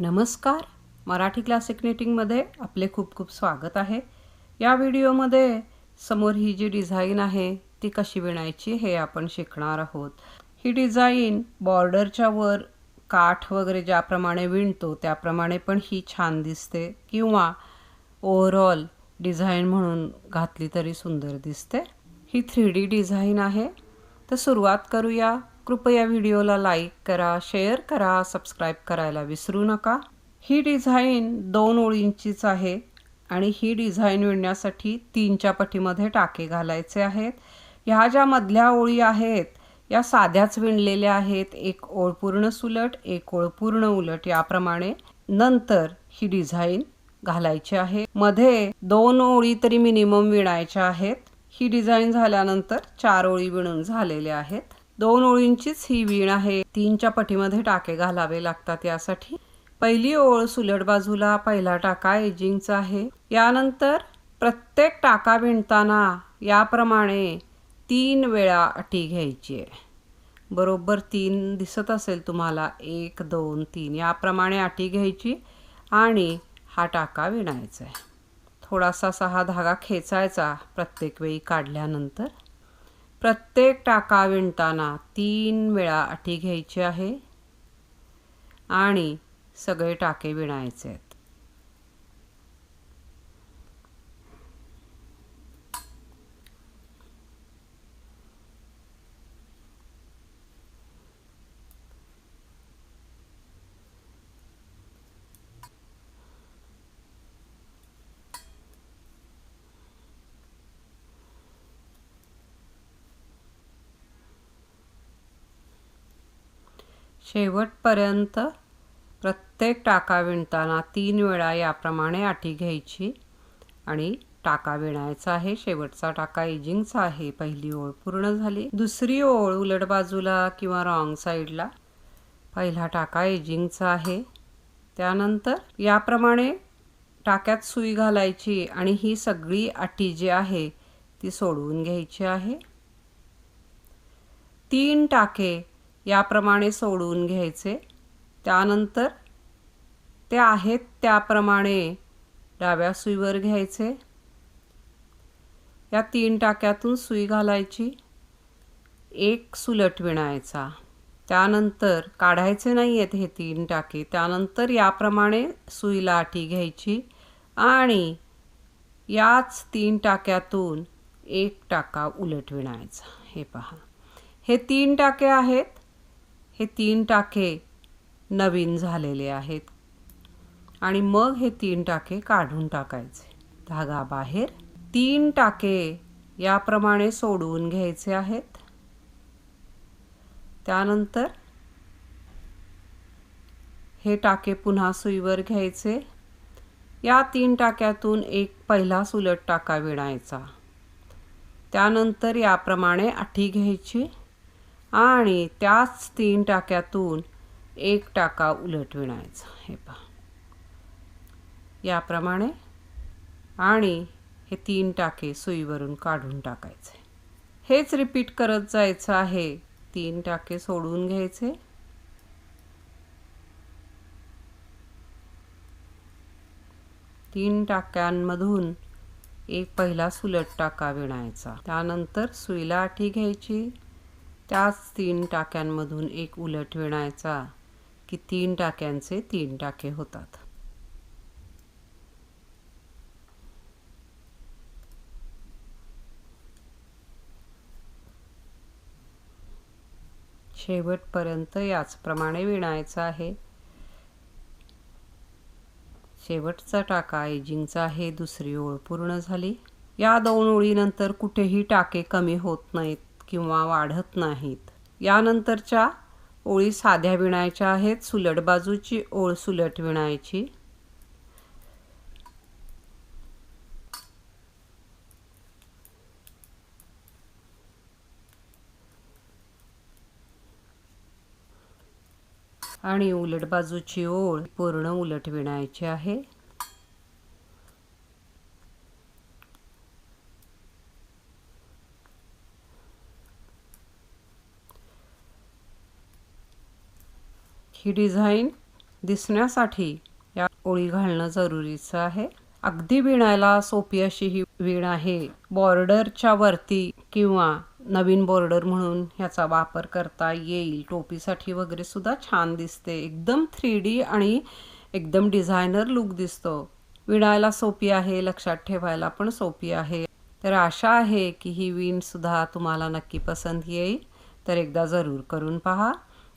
नमस्कार. मराठी क्लासिक निटिंगमध्ये आपले खूप खूप स्वागत आहे. या व्हिडिओमध्ये समोर ही जी डिझाईन आहे ती कशी विणायची हे आपण शिकणार आहोत. ही डिझाईन बॉर्डरच्या वर काठ वगैरे ज्याप्रमाणे विणतो त्याप्रमाणे पण ही छान दिसते किंवा ओव्हरऑल डिझाईन म्हणून घातली तरी सुंदर दिसते. ही थ्री डी डिझाईन आहे. तर सुरुवात करूया. कृपया व्हिडिओला लाईक करा शेअर करा सबस्क्राईब करायला विसरू नका. ही डिझाईन दोन ओळींचीच आहे आणि ही डिझाईन विणण्यासाठी तीनच्या पटीमध्ये टाके घालायचे आहेत. ह्या ज्या मधल्या ओळी आहेत या साध्याच विणलेल्या आहेत. एक ओळ पूर्ण सुलट एक ओळ पूर्ण उलट याप्रमाणे नंतर ही डिझाईन घालायची आहे. मध्ये दोन ओळी तरी मिनिमम विणायच्या आहेत. ही डिझाईन झाल्यानंतर चार ओळी विणून झालेल्या आहेत. दोन ओळींचीच ही वीण आहे. तीनच्या पटीमध्ये टाके घालावे लागतात यासाठी. पहिली ओळ सुलट बाजूला पहिला टाका एजिंगचा आहे. यानंतर प्रत्येक टाका विणताना याप्रमाणे तीन वेळा अटी घ्यायची आहे. बरोबर तीन दिसत असेल तुम्हाला. एक दोन तीन याप्रमाणे अटी घ्यायची आणि हा टाका विणायचा आहे. थोडासा असा हा धागा खेचायचा प्रत्येक वेळी काढल्यानंतर. प्रत्येक टाका विणताना तीन वेळा अटी घ्यायची आहे आणि सगळे टाके विणायचे आहेत. शेवटपर्यंत प्रत्येक टाका विणताना तीन वेळा याप्रमाणे आठी घ्यायची आणि टाका विणायचा आहे. शेवटचा टाका एजिंगचा आहे. पहिली ओळ पूर्ण झाली. दुसरी ओळ उलट बाजूला किंवा रॉंग साईडला. पहिला टाका एजिंगचा आहे. त्यानंतर याप्रमाणे टाक्यात सुई घालायची आणि ही सगळी अटी जी आहे ती सोडवून घ्यायची आहे. तीन टाके याप्रमाणे सोडवून घ्यायचे. त्यानंतर ते आहेत त्याप्रमाणे डाव्या सुईवर घ्यायचे. या तीन टाक्यातून सुई घालायची. एक सुलट विणायचा. त्यानंतर काढायचे नाही आहेत हे तीन टाके. त्यानंतर याप्रमाणे सुईला आटी घ्यायची आणि याच तीन टाक्यातून एक टाका उलट विणायचा. हे पहा. हे तीन टाके आहेत. हे तीन टाके नवीन झालेले आहेत. आणि मग हे तीन टाके काढून टाकायचे. धागा बाहेर. तीन टाके याप्रमाणे सोडवून घ्यायचे आहेत. त्यानंतर हे टाके पुन्हा सुईवर घ्यायचे. या तीन टाक्यातून एक पहिला सुलट टाका विणायचा. त्यानंतर याप्रमाणे आठी घ्यायची. आणि त्याच तीन टाक्यातून एक टाका उलट विणायचा. हे पहा. याप्रमाणे आणि हे तीन टाके सुईवरून काढून टाकायचे. हेच रिपीट करत जायचं आहे. तीन टाके सोडून घ्यायचे. तीन टाक्यांमधून एक पहिला सुलट टाका विणायचा. त्यानंतर सुईला आठी घ्यायची. त्याच तीन टाक्यांमधून एक उलट विणायचा की तीन टाक्यांचे तीन टाके होतात. शेवटपर्यंत याचप्रमाणे विणायचं आहे. शेवटचा टाका एजिंगचा आहे दुसरी ओळ पूर्ण झाली. या दोन ओळीनंतर कुठेही टाके कमी होत नाहीत. किंवा वाढत नाहीत. यानंतरच्या ओळी साध्या विणायच्या आहेत. सुलट बाजूची ओळ सुलट विणायची. आणि उलट बाजूची ओळ पूर्ण उलट विणायची आहे. ही डिझाईन दिसण्यासाठी या ओळी घालणं जरुरीचं आहे. अगदी विणायला सोपी अशी ही विण आहे. बॉर्डरच्या वरती किंवा नवीन बॉर्डर म्हणून ह्याचा वापर करता येईल. टोपीसाठी वगैरे सुद्धा छान दिसते. एकदम थ्री डी आणि एकदम डिझायनर लुक दिसतो. विणायला सोपी आहे लक्षात ठेवायला पण सोपी आहे. तर आशा आहे की ही विण सुद्धा तुम्हाला नक्की पसंत येईल. तर एकदा जरूर करून पहा.